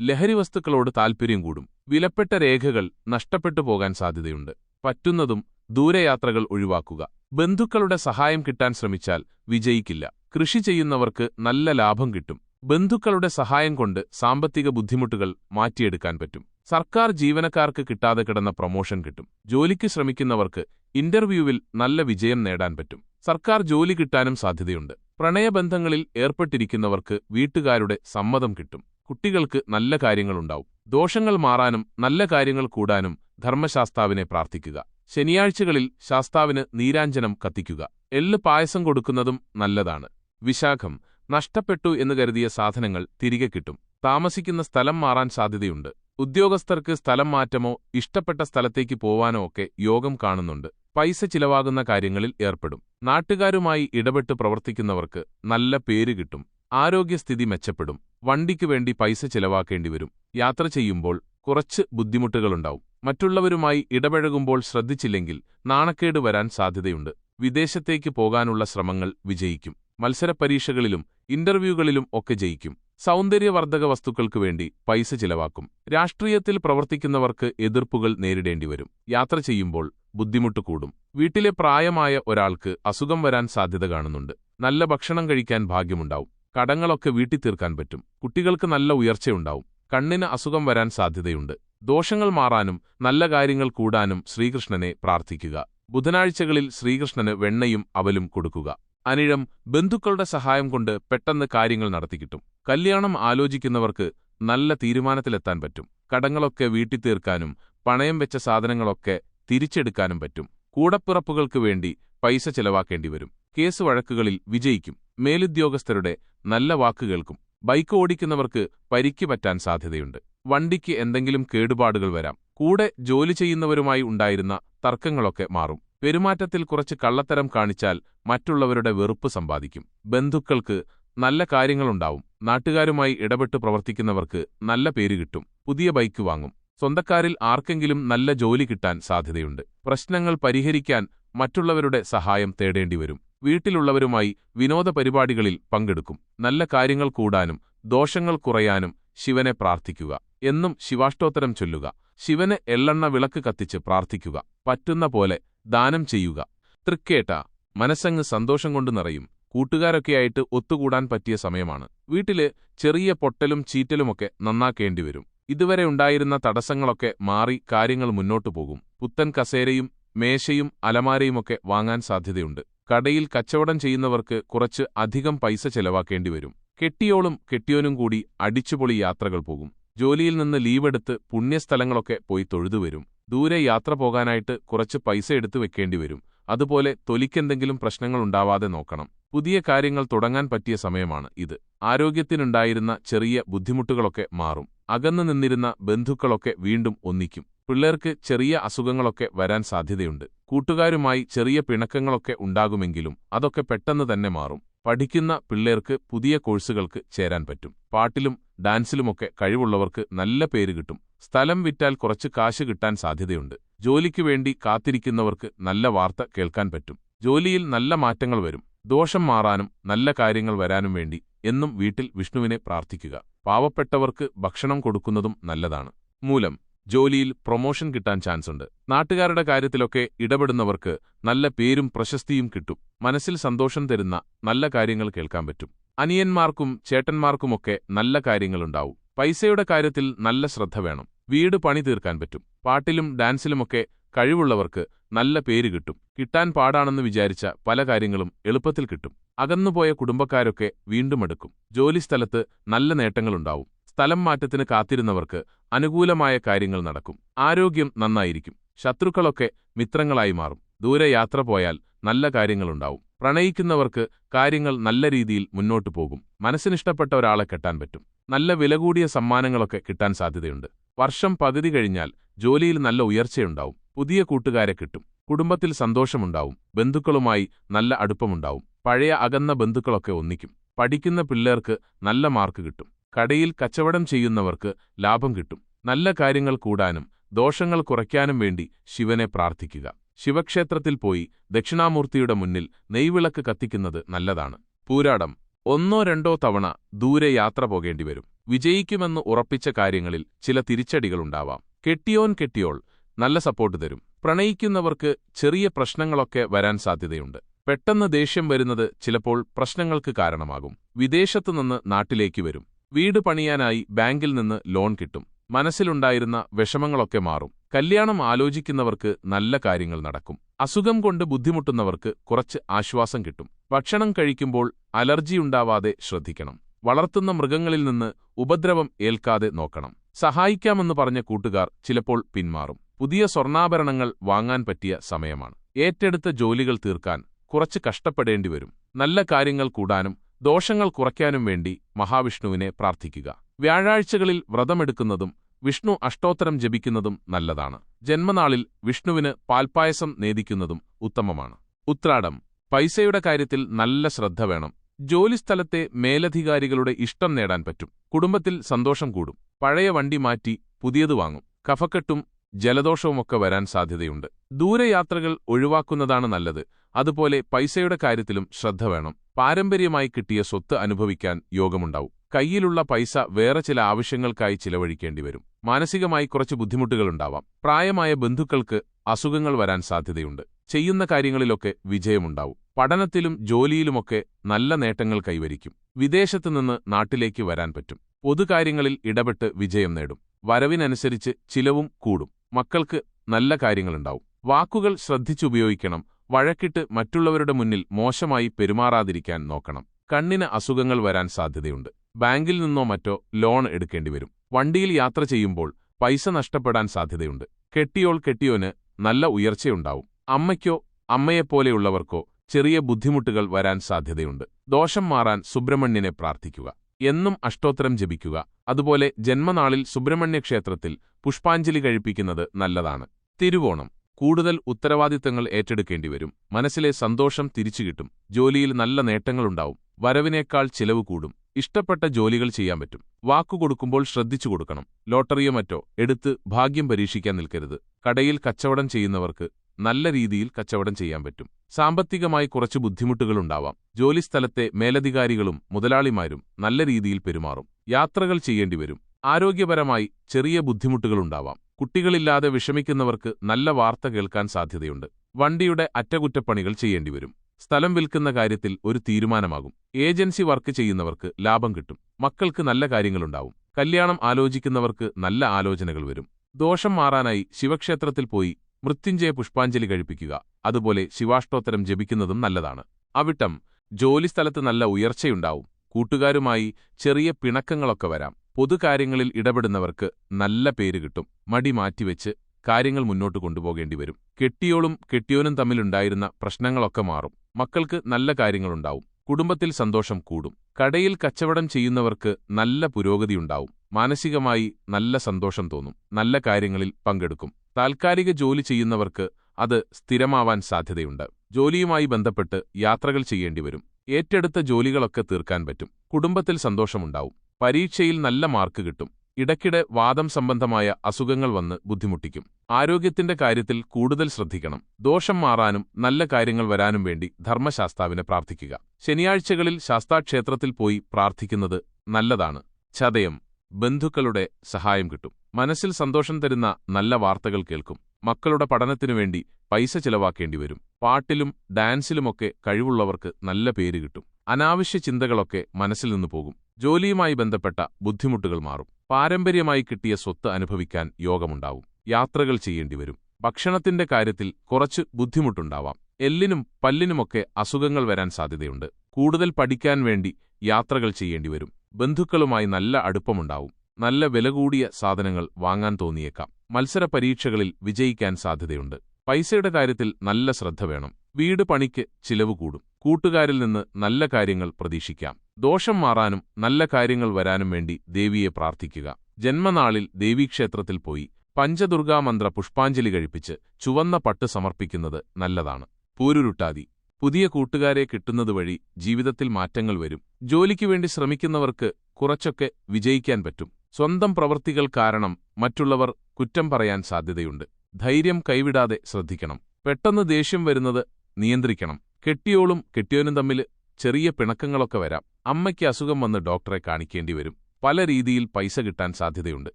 ലഹരി വസ്തുക്കളോട് താൽപ്പര്യം കൂടും. വിലപ്പെട്ട രേഖകൾ നഷ്ടപ്പെട്ടു പോകാൻ സാധ്യതയുണ്ട്. പറ്റുന്നതും ദൂരയാത്രകൾ ഒഴിവാക്കുക. ബന്ധുക്കളുടെ സഹായം കിട്ടാൻ ശ്രമിച്ചാൽ വിജയിക്കില്ല. കൃഷി ചെയ്യുന്നവർക്ക് നല്ല ലാഭം കിട്ടും. ബന്ധുക്കളുടെ സഹായം കൊണ്ട് സാമ്പത്തിക ബുദ്ധിമുട്ടുകൾ മാറ്റിയെടുക്കാൻ പറ്റും. സർക്കാർ ജീവനക്കാർക്ക് കിട്ടാതെ കിടന്ന പ്രൊമോഷൻ കിട്ടും. ജോലിക്ക് ശ്രമിക്കുന്നവർക്ക് ഇന്റർവ്യൂവിൽ നല്ല വിജയം നേടാൻ പറ്റും. സർക്കാർ ജോലി കിട്ടാനും സാധ്യതയുണ്ട്. പ്രണയബന്ധങ്ങളിൽ ഏർപ്പെട്ടിരിക്കുന്നവർക്ക് വീട്ടുകാരുടെ സമ്മതം കിട്ടും. കുട്ടികൾക്ക് നല്ല കാര്യങ്ങളുണ്ടാവും. ദോഷങ്ങൾ മാറാനും നല്ല കാര്യങ്ങൾ കൂടാനും ധർമ്മശാസ്താവിനെ പ്രാർത്ഥിക്കുക. ശനിയാഴ്ചകളിൽ ശാസ്താവിന് നീരാഞ്ജനം കത്തിക്കുക. എള്ള് പായസം കൊടുക്കുന്നതും നല്ലതാണ്. വിശാഖം നഷ്ടപ്പെട്ടു എന്ന് കരുതിയ സാധനങ്ങൾ തിരികെ കിട്ടും. താമസിക്കുന്ന സ്ഥലം മാറാൻ സാധ്യതയുണ്ട്. ഉദ്യോഗസ്ഥർക്ക് സ്ഥലം മാറ്റമോ ഇഷ്ടപ്പെട്ട സ്ഥലത്തേക്ക് പോവാനോ ഒക്കെ യോഗം കാണുന്നുണ്ട്. പൈസ ചിലവാകുന്ന കാര്യങ്ങളിൽ ഏർപ്പെടും. നാട്ടുകാരുമായി ഇടപെട്ട് പ്രവർത്തിക്കുന്നവർക്ക് നല്ല പേര് കിട്ടും. ആരോഗ്യസ്ഥിതി മെച്ചപ്പെടും. വണ്ടിക്ക് വേണ്ടി പൈസ ചിലവാക്കേണ്ടി വരും. യാത്ര ചെയ്യുമ്പോൾ കുറച്ച് ബുദ്ധിമുട്ടുകളുണ്ടാവും. മറ്റുള്ളവരുമായി ഇടപഴകുമ്പോൾ ശ്രദ്ധിച്ചില്ലെങ്കിൽ നാണക്കേട് വരാൻ സാധ്യതയുണ്ട്. വിദേശത്തേക്ക് പോകാനുള്ള ശ്രമങ്ങൾ വിജയിക്കും. മത്സരപരീക്ഷകളിലും ഇന്റർവ്യൂകളിലും ഒക്കെ ജയിക്കും. സൗന്ദര്യവർദ്ധക വസ്തുക്കൾക്ക് വേണ്ടി പൈസ ചിലവാക്കും. രാഷ്ട്രീയത്തിൽ പ്രവർത്തിക്കുന്നവർക്ക് എതിർപ്പുകൾ നേരിടേണ്ടി വരും യാത്ര ചെയ്യുമ്പോൾ ബുദ്ധിമുട്ട് കൂടും. വീട്ടിലെ പ്രായമായ ഒരാൾക്ക് അസുഖം വരാൻ സാധ്യത കാണുന്നുണ്ട്. നല്ല ഭക്ഷണം കഴിക്കാൻ ഭാഗ്യമുണ്ടാവും. കടങ്ങളൊക്കെ വീട്ടി തീർക്കാൻ പറ്റും. കുട്ടികൾക്ക് നല്ല ഉയർച്ചയുണ്ടാവും കണ്ണിന് അസുഖം വരാൻ സാധ്യതയുണ്ട്. ദോഷങ്ങൾ മാറാനും നല്ല കാര്യങ്ങൾ കൂടാനും ശ്രീകൃഷ്ണനെ പ്രാർത്ഥിക്കുക. ബുധനാഴ്ചകളിൽ ശ്രീകൃഷ്ണന് വെണ്ണയും അവലും കൊടുക്കുക. അനിഴം ബന്ധുക്കളുടെ സഹായം കൊണ്ട് പെട്ടെന്ന് കാര്യങ്ങൾ നടത്തിക്കിട്ടും കല്യാണം ആലോചിക്കുന്നവർക്ക് നല്ല തീരുമാനത്തിലെത്താൻ പറ്റും. കടങ്ങളൊക്കെ വീട്ടി തീർക്കാനും പണയം വെച്ച സാധനങ്ങളൊക്കെ തിരിച്ചെടുക്കാനും പറ്റും. കൂടപ്പിറപ്പുകൾക്ക് വേണ്ടി പൈസ ചെലവാക്കേണ്ടി വരും. കേസ് വഴക്കുകളിൽ വിജയിക്കും. മേലുദ്യോഗസ്ഥരുടെ നല്ല വാക്കുകേൾക്കും ബൈക്ക് ഓടിക്കുന്നവർക്ക് പരിക്ക് പറ്റാൻ സാധ്യതയുണ്ട്. വണ്ടിക്ക് എന്തെങ്കിലും കേടുപാടുകൾ വരാം. കൂടെ ജോലി ചെയ്യുന്നവരുമായി ഉണ്ടായിരുന്ന തർക്കങ്ങളൊക്കെ മാറും. പെരുമാറ്റത്തിൽ കുറച്ച് കള്ളത്തരം കാണിച്ചാൽ മറ്റുള്ളവരുടെ വെറുപ്പ് സമ്പാദിക്കും. ബന്ധുക്കൾക്ക് നല്ല കാര്യങ്ങളുണ്ടാവും. നാട്ടുകാരുമായി ഇടപെട്ട് പ്രവർത്തിക്കുന്നവർക്ക് നല്ല പേര് കിട്ടും. പുതിയ ബൈക്ക് വാങ്ങും. സ്വന്തക്കാരിൽ ആർക്കെങ്കിലും നല്ല ജോലി കിട്ടാൻ സാധ്യതയുണ്ട്. പ്രശ്നങ്ങൾ പരിഹരിക്കാൻ മറ്റുള്ളവരുടെ സഹായം തേടേണ്ടി വരും. വീട്ടിലുള്ളവരുമായി വിനോദ പരിപാടികളിൽ പങ്കെടുക്കും. നല്ല കാര്യങ്ങൾ കൂടാനും ദോഷങ്ങൾ കുറയാനും ശിവനെ പ്രാർത്ഥിക്കുക. എന്നും ശിവാഷ്ടോത്തരം ചൊല്ലുക. ശിവന് എള്ളെണ്ണ വിളക്ക് കത്തിച്ച് പ്രാർത്ഥിക്കുക. പറ്റുന്ന പോലെ ദാനം ചെയ്യുക. തൃക്കേട്ട മനസ്സങ്ങ് സന്തോഷം കൊണ്ട് നിറയും. കൂട്ടുകാരൊക്കെയായിട്ട് ഒത്തുകൂടാൻ പറ്റിയ സമയമാണ്. വീട്ടിൽ ചെറിയ പൊട്ടലും ചീറ്റലുമൊക്കെ നന്നാക്കേണ്ടി വരും. ഇതുവരെ ഉണ്ടായിരുന്ന തടസ്സങ്ങളൊക്കെ മാറി കാര്യങ്ങൾ മുന്നോട്ടു പോകും. പുത്തൻ കസേരയും മേശയും അലമാരയുമൊക്കെ വാങ്ങാൻ സാധ്യതയുണ്ട്. കടയിൽ കച്ചവടം ചെയ്യുന്നവർക്ക് കുറച്ച് അധികം പൈസ ചെലവാക്കേണ്ടി വരും. കെട്ടിയോളും കെട്ടിയോനും കൂടി അടിച്ചുപൊളി യാത്രകൾ പോകും. ജോലിയിൽ നിന്ന് ലീവെടുത്ത് പുണ്യസ്ഥലങ്ങളൊക്കെ പോയി തൊഴുതുവരും. ദൂരെ യാത്ര പോകാനായിട്ട് കുറച്ച് പൈസ എടുത്തു വെക്കേണ്ടി വരും. അതുപോലെ തൊലിക്കെന്തെങ്കിലും പ്രശ്നങ്ങൾ ഉണ്ടാവാതെ നോക്കണം. പുതിയ കാര്യങ്ങൾ തുടങ്ങാൻ പറ്റിയ സമയമാണ് ഇത്. ആരോഗ്യത്തിനുണ്ടായിരുന്ന ചെറിയ ബുദ്ധിമുട്ടുകളൊക്കെ മാറും. അകന്നു നിന്നിരുന്ന ബന്ധുക്കളൊക്കെ വീണ്ടും ഒന്നിക്കും. പിള്ളേർക്ക് ചെറിയ അസുഖങ്ങളൊക്കെ വരാൻ സാധ്യതയുണ്ട്. കൂട്ടുകാരുമായി ചെറിയ പിണക്കങ്ങളൊക്കെ ഉണ്ടാകുമെങ്കിലും അതൊക്കെ പെട്ടെന്ന് തന്നെ മാറും. പഠിക്കുന്ന പിള്ളേർക്ക് പുതിയ കോഴ്സുകൾക്ക് ചേരാൻ പറ്റും. പാട്ടിലും ഡാൻസിലുമൊക്കെ കഴിവുള്ളവർക്ക് നല്ല പേര് കിട്ടും. സ്ഥലം വിറ്റാൽ കുറച്ച് കാശ് കിട്ടാൻ സാധ്യതയുണ്ട്. ജോലിക്കു വേണ്ടി കാത്തിരിക്കുന്നവർക്ക് നല്ല വാർത്ത കേൾക്കാൻ പറ്റും. ജോലിയിൽ നല്ല മാറ്റങ്ങൾ വരും. ദോഷം മാറാനും നല്ല കാര്യങ്ങൾ വരാനും വേണ്ടി എന്നും വീട്ടിൽ വിഷ്ണുവിനെ പ്രാർത്ഥിക്കുക. പാവപ്പെട്ടവർക്ക് ഭക്ഷണം കൊടുക്കുന്നതും നല്ലതാണ്. മൂലം ജോലിയിൽ പ്രൊമോഷൻ കിട്ടാൻ ചാൻസുണ്ട്. നാട്ടുകാരുടെ കാര്യത്തിലൊക്കെ ഇടപെടുന്നവർക്ക് നല്ല പേരും പ്രശസ്തിയും കിട്ടും. മനസ്സിൽ സന്തോഷം തരുന്ന നല്ല കാര്യങ്ങൾ കേൾക്കാൻ പറ്റും. അനിയന്മാർക്കും ചേട്ടന്മാർക്കുമൊക്കെ നല്ല കാര്യങ്ങളുണ്ടാവും. പൈസയുടെ കാര്യത്തിൽ നല്ല ശ്രദ്ധ വേണം. വീട് പണി തീർക്കാൻ പറ്റും. പാട്ടിലും ഡാൻസിലുമൊക്കെ കഴിവുള്ളവർക്ക് നല്ല പേര് കിട്ടും. കിട്ടാൻ പാടാണെന്ന് വിചാരിച്ച പല കാര്യങ്ങളും എളുപ്പത്തിൽ കിട്ടും. അകന്നുപോയ കുടുംബക്കാരൊക്കെ വീണ്ടും എടുക്കും. ജോലിസ്ഥലത്ത് നല്ല നേട്ടങ്ങളുണ്ടാവും. സ്ഥലം മാറ്റത്തിന് കാത്തിരുന്നവർക്ക് അനുകൂലമായ കാര്യങ്ങൾ നടക്കും. ആരോഗ്യം നന്നായിരിക്കും. ശത്രുക്കളൊക്കെ മിത്രങ്ങളായി മാറും. ദൂരെ യാത്ര പോയാൽ നല്ല കാര്യങ്ങളുണ്ടാവും. പ്രണയിക്കുന്നവർക്ക് കാര്യങ്ങൾ നല്ല രീതിയിൽ മുന്നോട്ടു പോകും. മനസ്സിനിഷ്ടപ്പെട്ട ഒരാളെ കെട്ടാൻ പറ്റും. നല്ല വില കൂടിയ സമ്മാനങ്ങളൊക്കെ കിട്ടാൻ സാധ്യതയുണ്ട്. വർഷം പകുതി കഴിഞ്ഞാൽ ജോലിയിൽ നല്ല ഉയർച്ചയുണ്ടാവും. പുതിയ കൂട്ടുകാരെ കിട്ടും. കുടുംബത്തിൽ സന്തോഷമുണ്ടാവും. ബന്ധുക്കളുമായി നല്ല അടുപ്പമുണ്ടാവും. പഴയ അകന്ന ബന്ധുക്കളൊക്കെ ഒന്നിക്കും. പഠിക്കുന്ന പിള്ളേർക്ക് നല്ല മാർക്ക് കിട്ടും. കടയിൽ കച്ചവടം ചെയ്യുന്നവർക്ക് ലാഭം കിട്ടും. നല്ല കാര്യങ്ങൾ കൂടാനും ദോഷങ്ങൾ കുറയ്ക്കാനും വേണ്ടി ശിവനെ പ്രാർത്ഥിക്കുക. ശിവക്ഷേത്രത്തിൽ പോയി ദക്ഷിണാമൂർത്തിയുടെ മുന്നിൽ നെയ്വിളക്ക് കത്തിക്കുന്നത് നല്ലതാണ്. പൂരാടം ഒന്നോ രണ്ടോ തവണ ദൂരെ യാത്ര പോകേണ്ടി വരും വിജയിക്കുമെന്ന് ഉറപ്പിച്ച കാര്യങ്ങളിൽ ചില തിരിച്ചടികളുണ്ടാവാം കെട്ടിയോൻ കെട്ടിയോൾ നല്ല സപ്പോർട്ട് തരും. പ്രണയിക്കുന്നവർക്ക് ചെറിയ പ്രശ്നങ്ങളൊക്കെ വരാൻ സാധ്യതയുണ്ട്. പെട്ടെന്ന് ദേഷ്യം വരുന്നത് ചിലപ്പോൾ പ്രശ്നങ്ങൾക്ക് കാരണമാകും. വിദേശത്തുനിന്ന് നാട്ടിലേക്ക് വരും. വീട് പണിയാനായി ബാങ്കിൽ നിന്ന് ലോൺ കിട്ടും. മനസ്സിലുണ്ടായിരുന്ന വിഷമങ്ങളൊക്കെ മാറും. കല്യാണം ആലോചിക്കുന്നവർക്ക് നല്ല കാര്യങ്ങൾ നടക്കും. അസുഖം കൊണ്ട് ബുദ്ധിമുട്ടുന്നവർക്ക് കുറച്ച് ആശ്വാസം കിട്ടും. ഭക്ഷണം കഴിക്കുമ്പോൾ അലർജിയുണ്ടാവാതെ ശ്രദ്ധിക്കണം. വളർത്തുന്ന മൃഗങ്ങളിൽ നിന്ന് ഉപദ്രവം ഏൽക്കാതെ നോക്കണം. സഹായിക്കാമെന്ന് പറഞ്ഞ കൂട്ടുകാർ ചിലപ്പോൾ പിന്മാറും. പുതിയ സ്വർണാഭരണങ്ങൾ വാങ്ങാൻ പറ്റിയ സമയമാണ്. ഏറ്റെടുത്ത ജോലികൾ തീർക്കാൻ കുറച്ച് കഷ്ടപ്പെടേണ്ടി വരും നല്ല കാര്യങ്ങൾ കൂടാനും ദോഷങ്ങൾ കുറയ്ക്കാനും വേണ്ടി മഹാവിഷ്ണുവിനെ പ്രാർത്ഥിക്കുക. വ്യാഴാഴ്ചകളിൽ വ്രതമെടുക്കുന്നതും വിഷ്ണു അഷ്ടോത്തരം ജപിക്കുന്നതും നല്ലതാണ്. ജന്മനാളിൽ വിഷ്ണുവിന് പാൽപ്പായസം നേദിക്കുന്നതും ഉത്തമമാണ്. ഉത്രാടം. പൈസയുടെ കാര്യത്തിൽ നല്ല ശ്രദ്ധ വേണം. ജോലിസ്ഥലത്തെ മേലധികാരികളുടെ ഇഷ്ടം നേടാൻ പറ്റും. കുടുംബത്തിൽ സന്തോഷം കൂടും. പഴയ വണ്ടി മാറ്റി പുതിയത് വാങ്ങും. കഫക്കെട്ടും ജലദോഷവുമൊക്കെ വരാൻ സാധ്യതയുണ്ട്. ദൂരയാത്രകൾ ഒഴിവാക്കുന്നതാണ് നല്ലത്. അതുപോലെ പൈസയുടെ കാര്യത്തിലും ശ്രദ്ധ വേണം. പാരമ്പര്യമായി കിട്ടിയ സ്വത്ത് അനുഭവിക്കാൻ യോഗമുണ്ടാവും. കയ്യിലുള്ള പൈസ വേറെ ചില ആവശ്യങ്ങൾക്കായി ചിലവഴിക്കേണ്ടി വരും. മാനസികമായി കുറച്ച് ബുദ്ധിമുട്ടുകളുണ്ടാവാം പ്രായമായ ബന്ധുക്കൾക്ക് അസുഖങ്ങൾ വരാൻ സാധ്യതയുണ്ട്. ചെയ്യുന്ന കാര്യങ്ങളിലൊക്കെ വിജയമുണ്ടാവും. പഠനത്തിലും ജോലിയിലുമൊക്കെ നല്ല നേട്ടങ്ങൾ കൈവരിക്കും. വിദേശത്തുനിന്ന് നാട്ടിലേക്ക് വരാൻ പറ്റും. പൊതുകാര്യങ്ങളിൽ ഇടപെട്ട് വിജയം നേടും. വരവിനനുസരിച്ച് ചിലവും കൂടും. മക്കൾക്ക് നല്ല കാര്യങ്ങളുണ്ടാവും. വാക്കുകൾ ശ്രദ്ധിച്ചുപയോഗിക്കണം വഴക്കിട്ട് മറ്റുള്ളവരുടെ മുന്നിൽ മോശമായി പെരുമാറാതിരിക്കാൻ നോക്കണം. കണ്ണിന് അസുഖങ്ങൾ വരാൻ സാധ്യതയുണ്ട്. ബാങ്കിൽ നിന്നോ മറ്റോ ലോൺ എടുക്കേണ്ടി വരും. വണ്ടിയിൽ യാത്ര ചെയ്യുമ്പോൾ പൈസ നഷ്ടപ്പെടാൻ സാധ്യതയുണ്ട്. കെട്ടിയോൾ കെട്ടിയോന് നല്ല ഉയർച്ചയുണ്ടാവും. അമ്മയ്ക്കോ അമ്മയെപ്പോലെയുള്ളവർക്കോ ചെറിയ ബുദ്ധിമുട്ടുകൾ വരാൻ സാധ്യതയുണ്ട്. ദോഷം മാറാൻ സുബ്രഹ്മണ്യനെ പ്രാർത്ഥിക്കുക. എന്നും അഷ്ടോത്തരം ജപിക്കുക. അതുപോലെ ജന്മനാളിൽ സുബ്രഹ്മണ്യ ക്ഷേത്രത്തിൽ പുഷ്പാഞ്ജലി കഴിപ്പിക്കുന്നത് നല്ലതാണ്. തിരുവോണം. കൂടുതൽ ഉത്തരവാദിത്തങ്ങൾ ഏറ്റെടുക്കേണ്ടി വരും മനസ്സിലെ സന്തോഷം തിരിച്ചുകിട്ടും ജോലിയിൽ നല്ല നേട്ടങ്ങളുണ്ടാവും. വരവിനേക്കാൾ ചിലവ് കൂടും. ഇഷ്ടപ്പെട്ട ജോലികൾ ചെയ്യാൻ പറ്റും. വാക്കുകൊടുക്കുമ്പോൾ ശ്രദ്ധിച്ചു കൊടുക്കണം. ലോട്ടറിയോ മറ്റോ എടുത്ത് ഭാഗ്യം പരീക്ഷിക്കാൻ നിൽക്കരുത്. കടയിൽ കച്ചവടം ചെയ്യുന്നവർക്ക് നല്ല രീതിയിൽ കച്ചവടം ചെയ്യാൻ പറ്റും. സാമ്പത്തികമായി കുറച്ച് ബുദ്ധിമുട്ടുകളുണ്ടാവാം ജോലിസ്ഥലത്തെ മേലധികാരികളും മുതലാളിമാരും നല്ല രീതിയിൽ പെരുമാറും. യാത്രകൾ ചെയ്യേണ്ടിവരും ആരോഗ്യപരമായി ചെറിയ ബുദ്ധിമുട്ടുകളുണ്ടാവാം കുട്ടികളില്ലാതെ വിഷമിക്കുന്നവർക്ക് നല്ല വാർത്ത കേൾക്കാൻ സാധ്യതയുണ്ട്. വണ്ടിയുടെ അറ്റകുറ്റപ്പണികൾ ചെയ്യേണ്ടിവരും സ്ഥലം വിൽക്കുന്ന കാര്യത്തിൽ ഒരു തീരുമാനമാകും. ഏജൻസി വർക്ക് ചെയ്യുന്നവർക്ക് ലാഭം കിട്ടും. മക്കൾക്ക് നല്ല കാര്യങ്ങളുണ്ടാവും. കല്യാണം ആലോചിക്കുന്നവർക്ക് നല്ല ആലോചനകൾ വരും. ദോഷം മാറാനായി ശിവക്ഷേത്രത്തിൽ പോയി മൃത്യുഞ്ജയ പുഷ്പാഞ്ജലി കഴിപ്പിക്കുക അതുപോലെ ശിവാഷ്ടോത്തരം ജപിക്കുന്നതും നല്ലതാണ്. അവിട്ടം ജോലിസ്ഥലത്ത് നല്ല ഉയർച്ചയുണ്ടാവും കൂട്ടുകാരുമായി ചെറിയ പിണക്കങ്ങളൊക്കെ വരാം. പൊതുകാര്യങ്ങളിൽ ഇടപെടുന്നവർക്ക് നല്ല പേര് കിട്ടും. മടി മാറ്റിവെച്ച് കാര്യങ്ങൾ മുന്നോട്ട് കൊണ്ടുപോകേണ്ടി വരും. കെട്ടിയോളും കെട്ടിയോനും തമ്മിലുണ്ടായിരുന്ന പ്രശ്നങ്ങളൊക്കെ മാറും. മക്കൾക്ക് നല്ല കാര്യങ്ങളുണ്ടാവും. കുടുംബത്തിൽ സന്തോഷം കൂടും. കടയിൽ കച്ചവടം ചെയ്യുന്നവർക്ക് നല്ല പുരോഗതിയുണ്ടാവും. മാനസികമായി നല്ല സന്തോഷം തോന്നും. നല്ല കാര്യങ്ങളിൽ പങ്കെടുക്കും. താൽക്കാലിക ജോലി ചെയ്യുന്നവർക്ക് അത് സ്ഥിരമാവാൻ സാധ്യതയുണ്ട്. ജോലിയുമായി ബന്ധപ്പെട്ട് യാത്രകൾ ചെയ്യേണ്ടിവരും ഏറ്റെടുത്ത ജോലികളൊക്കെ തീർക്കാൻ പറ്റും. കുടുംബത്തിൽ സന്തോഷമുണ്ടാവും. പരീക്ഷയിൽ നല്ല മാർക്ക് കിട്ടും. ഇടയ്ക്കിടെ വാദം സംബന്ധമായ അസുഖങ്ങൾ വന്ന് ബുദ്ധിമുട്ടിക്കും. ആരോഗ്യത്തിന്റെ കാര്യത്തിൽ കൂടുതൽ ശ്രദ്ധിക്കണം. ദോഷം മാറാനും നല്ല കാര്യങ്ങൾ വരാനും വേണ്ടി ധർമ്മശാസ്താവിനെ പ്രാർത്ഥിക്കുക. ശനിയാഴ്ചകളിൽ ശാസ്താക്ഷേത്രത്തിൽ പോയി പ്രാർത്ഥിക്കുന്നത് നല്ലതാണ്. ചതയം ബന്ധുക്കളുടെ സഹായം കിട്ടും. മനസ്സിൽ സന്തോഷം തരുന്ന നല്ല വാർത്തകൾ കേൾക്കും. മക്കളുടെ പഠനത്തിനു വേണ്ടി പൈസ ചിലവാക്കേണ്ടി വരും. പാട്ടിലും ഡാൻസിലുമൊക്കെ കഴിവുള്ളവർക്ക് നല്ല പേര് കിട്ടും. അനാവശ്യ ചിന്തകളൊക്കെ മനസ്സിൽ നിന്ന് പോകും. ജോലിയുമായി ബന്ധപ്പെട്ട ബുദ്ധിമുട്ടുകൾ മാറും. പാരമ്പര്യമായി കിട്ടിയ സ്വത്ത് അനുഭവിക്കാൻ യോഗമുണ്ടാവും. യാത്രകൾ ചെയ്യേണ്ടി വരും ഭക്ഷണത്തിന്റെ കാര്യത്തിൽ കുറച്ച് ബുദ്ധിമുട്ടുണ്ടാവാം. എല്ലിനും പല്ലിനുമൊക്കെ അസുഖങ്ങൾ വരാൻ സാധ്യതയുണ്ട്. കൂടുതൽ പഠിക്കാൻ വേണ്ടി യാത്രകൾ ചെയ്യേണ്ടി വരും ബന്ധുക്കളുമായി നല്ല അടുപ്പമുണ്ടാവും. നല്ല വില കൂടിയ സാധനങ്ങൾ വാങ്ങാൻ തോന്നിയേക്കാം. മത്സര പരീക്ഷകളിൽ വിജയിക്കാൻ സാധ്യതയുണ്ട്. പൈസയുടെ കാര്യത്തിൽ നല്ല ശ്രദ്ധ വേണം. വീട് പണിക്ക് ചിലവ് കൂടും. കൂട്ടുകാരിൽ നിന്ന് നല്ല കാര്യങ്ങൾ പ്രതീക്ഷിക്കാം. ദോഷം മാറാനും നല്ല കാര്യങ്ങൾ വരാനും വേണ്ടി ദേവിയെ പ്രാർത്ഥിക്കുക. ജന്മനാളിൽ ദേവീക്ഷേത്രത്തിൽ പോയി പഞ്ചദുർഗാമന്ത്ര പുഷ്പാഞ്ജലി കഴിപ്പിച്ച് ചുവന്ന പട്ട് സമർപ്പിക്കുന്നത് നല്ലതാണ്. പൂരുരുട്ടാതി. പുതിയ കൂട്ടുകാരെ കിട്ടുന്നതുവഴി ജീവിതത്തിൽ മാറ്റങ്ങൾ വരും. ജോലിക്ക് വേണ്ടി ശ്രമിക്കുന്നവർക്ക് കുറച്ചൊക്കെ വിജയിക്കാൻ പറ്റും. സ്വന്തം പ്രവൃത്തികൾ കാരണം മറ്റുള്ളവർ കുറ്റം പറയാൻ സാധ്യതയുണ്ട്. ധൈര്യം കൈവിടാതെ ശ്രദ്ധിക്കണം. പെട്ടെന്ന് ദേഷ്യം വരുന്നത് നിയന്ത്രിക്കണം. കെട്ടിയോളും കെട്ടിയോനും തമ്മിൽ ചെറിയ പിണക്കങ്ങളൊക്കെ വരാം. അമ്മയ്ക്ക് അസുഖം വന്ന് ഡോക്ടറെ കാണിക്കേണ്ടി വരും. പല രീതിയിൽ പൈസ കിട്ടാൻ സാധ്യതയുണ്ട്.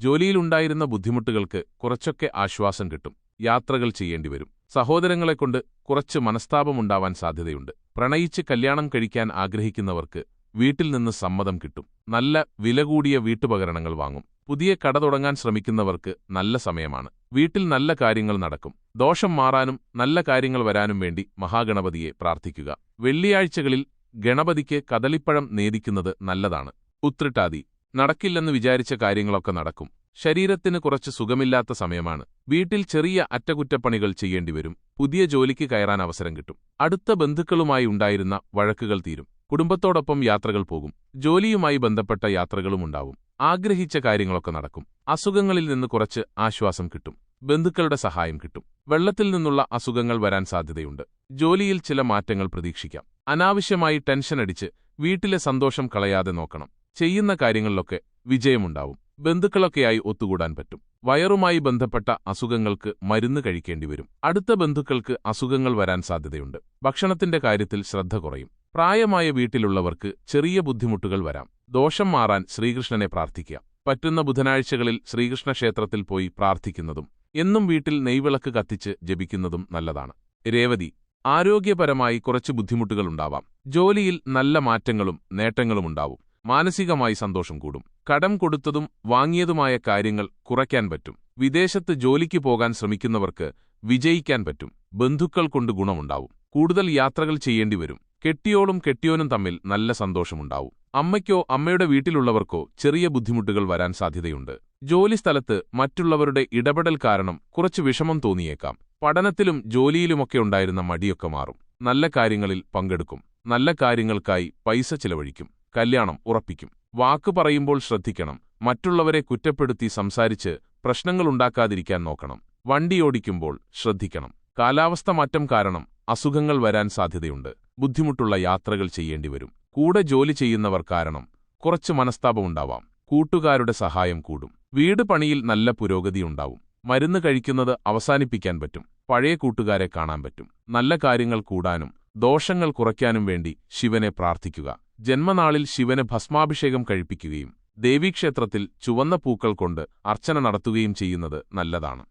ജോലിയിലുണ്ടായിരുന്ന ബുദ്ധിമുട്ടുകൾക്ക് കുറച്ചൊക്കെ ആശ്വാസം കിട്ടും. യാത്രകൾ ചെയ്യേണ്ടി വരും. സഹോദരങ്ങളെക്കൊണ്ട് കുറച്ച് മനസ്താപമുണ്ടാവാൻ സാധ്യതയുണ്ട്. പ്രണയിച്ച് കല്യാണം കഴിക്കാൻ ആഗ്രഹിക്കുന്നവർക്ക് വീട്ടിൽ നിന്ന് സമ്മതം കിട്ടും. നല്ല വില കൂടിയ വീട്ടുപകരണങ്ങൾ വാങ്ങും. പുതിയ കട തുടങ്ങാൻ ശ്രമിക്കുന്നവർക്ക് നല്ല സമയമാണ്. വീട്ടിൽ നല്ല കാര്യങ്ങൾ നടക്കും. ദോഷം മാറാനും നല്ല കാര്യങ്ങൾ വരാനും വേണ്ടി മഹാഗണപതിയെ പ്രാർത്ഥിക്കുക. വെള്ളിയാഴ്ചകളിൽ ഗണപതിക്ക് കദളിപ്പഴം നേദിക്കുന്നത് നല്ലതാണ്. ഉത്രിട്ടാതി. നടക്കില്ലെന്ന് വിചാരിച്ച കാര്യങ്ങളൊക്കെ നടക്കും. ശരീരത്തിന് കുറച്ച് സുഖമില്ലാത്ത സമയമാണ്. വീട്ടിൽ ചെറിയ അറ്റകുറ്റപ്പണികൾ ചെയ്യേണ്ടിവരും. പുതിയ ജോലിക്ക് കയറാൻ അവസരം കിട്ടും. അടുത്ത ബന്ധുക്കളുമായി ഉണ്ടായിരുന്ന വഴക്കുകൾ തീരും. കുടുംബത്തോടൊപ്പം യാത്രകൾ പോകും. ജോലിയുമായി ബന്ധപ്പെട്ട യാത്രകളും ഉണ്ടാവും. ആഗ്രഹിച്ച കാര്യങ്ങളൊക്കെ നടക്കും. അസുഖങ്ങളിൽ നിന്ന് കുറച്ച് ആശ്വാസം കിട്ടും. ബന്ധുക്കളുടെ സഹായം കിട്ടും. വെള്ളത്തിൽ നിന്നുള്ള അസുഖങ്ങൾ വരാൻ സാധ്യതയുണ്ട്. ജോലിയിൽ ചില മാറ്റങ്ങൾ പ്രതീക്ഷിക്കാം. അനാവശ്യമായി ടെൻഷനടിച്ച് വീട്ടിലെ സന്തോഷം കളയാതെ നോക്കണം. ചെയ്യുന്ന കാര്യങ്ങളിലൊക്കെ വിജയമുണ്ടാവും. ബന്ധുക്കളൊക്കെയായി ഒത്തുകൂടാൻ പറ്റും. വയറുമായി ബന്ധപ്പെട്ട അസുഖങ്ങൾക്ക് മരുന്ന് കഴിക്കേണ്ടി വരും അടുത്ത ബന്ധുക്കൾക്ക് അസുഖങ്ങൾ വരാൻ സാധ്യതയുണ്ട്. ഭക്ഷണത്തിന്റെ കാര്യത്തിൽ ശ്രദ്ധ കുറയും. പ്രായമായ വീട്ടിലുള്ളവർക്ക് ചെറിയ ബുദ്ധിമുട്ടുകൾ വരാം. ദോഷം മാറാൻ ശ്രീകൃഷ്ണനെ പ്രാർത്ഥിക്കുക. പറ്റുന്ന ബുധനാഴ്ചകളിൽ ശ്രീകൃഷ്ണ ക്ഷേത്രത്തിൽ പോയി പ്രാർത്ഥിക്കുന്നതും എന്നും വീട്ടിൽ നെയ്വിളക്ക് കത്തിച്ച് ജപിക്കുന്നതും നല്ലതാണ്. രേവതി ആരോഗ്യപരമായി കുറച്ച് ബുദ്ധിമുട്ടുകളുണ്ടാവാം ജോലിയിൽ നല്ല മാറ്റങ്ങളും നേട്ടങ്ങളുമുണ്ടാവും. മാനസികമായി സന്തോഷം കൂടും. കടം കൊടുത്തതും വാങ്ങിയതുമായ കാര്യങ്ങൾ കുറയ്ക്കാൻ പറ്റും. വിദേശത്ത് ജോലിക്ക് പോകാൻ ശ്രമിക്കുന്നവർക്ക് വിജയിക്കാൻ പറ്റും. ബന്ധുക്കൾ കൊണ്ട് ഗുണമുണ്ടാവും. കൂടുതൽ യാത്രകൾ ചെയ്യേണ്ടി വരും കെട്ടിയോളും കെട്ടിയോനും തമ്മിൽ നല്ല സന്തോഷമുണ്ടാവും. അമ്മയ്ക്കോ അമ്മയുടെ വീട്ടിലുള്ളവർക്കോ ചെറിയ ബുദ്ധിമുട്ടുകൾ വരാൻ സാധ്യതയുണ്ട്. ജോലിസ്ഥലത്ത് മറ്റുള്ളവരുടെ ഇടപെടൽ കാരണം കുറച്ച് വിഷമം തോന്നിയേക്കാം. പഠനത്തിലും ജോലിയിലുമൊക്കെ ഉണ്ടായിരുന്ന മടിയൊക്കെ മാറും. നല്ല കാര്യങ്ങളിൽ പങ്കെടുക്കും. നല്ല കാര്യങ്ങൾക്കായി പൈസ ചിലവഴിക്കും. കല്യാണം ഉറപ്പിക്കും. വാക്ക് പറയുമ്പോൾ ശ്രദ്ധിക്കണം. മറ്റുള്ളവരെ കുറ്റപ്പെടുത്തി സംസാരിച്ച് പ്രശ്നങ്ങളുണ്ടാക്കാതിരിക്കാൻ നോക്കണം. വണ്ടിയോടിക്കുമ്പോൾ ശ്രദ്ധിക്കണം. കാലാവസ്ഥ മാറ്റം കാരണം അസുഖങ്ങൾ വരാൻ സാധ്യതയുണ്ട്. ബുദ്ധിമുട്ടുള്ള യാത്രകൾ ചെയ്യേണ്ടി വരും. കൂടെ ജോലി ചെയ്യുന്നവർ കാരണം കുറച്ച് മനസ്താപമുണ്ടാവാം കൂട്ടുകാരുടെ സഹായം കൂടും. വീട് പണിയിൽ നല്ല പുരോഗതിയുണ്ടാവും മരുന്ന് കഴിക്കുന്നത് അവസാനിപ്പിക്കാൻ പറ്റും. പഴയ കൂട്ടുകാരെ കാണാൻ പറ്റും. നല്ല കാര്യങ്ങൾ കൂടാനും ദോഷങ്ങൾ കുറയ്ക്കാനും വേണ്ടി ശിവനെ പ്രാർത്ഥിക്കുക. ജന്മനാളിൽ ശിവന് ഭസ്മാഭിഷേകം കഴിപ്പിക്കുകയും ദേവീക്ഷേത്രത്തിൽ ചുവന്ന പൂക്കൾ കൊണ്ട് അർച്ചന നടത്തുകയും ചെയ്യുന്നത് നല്ലതാണ്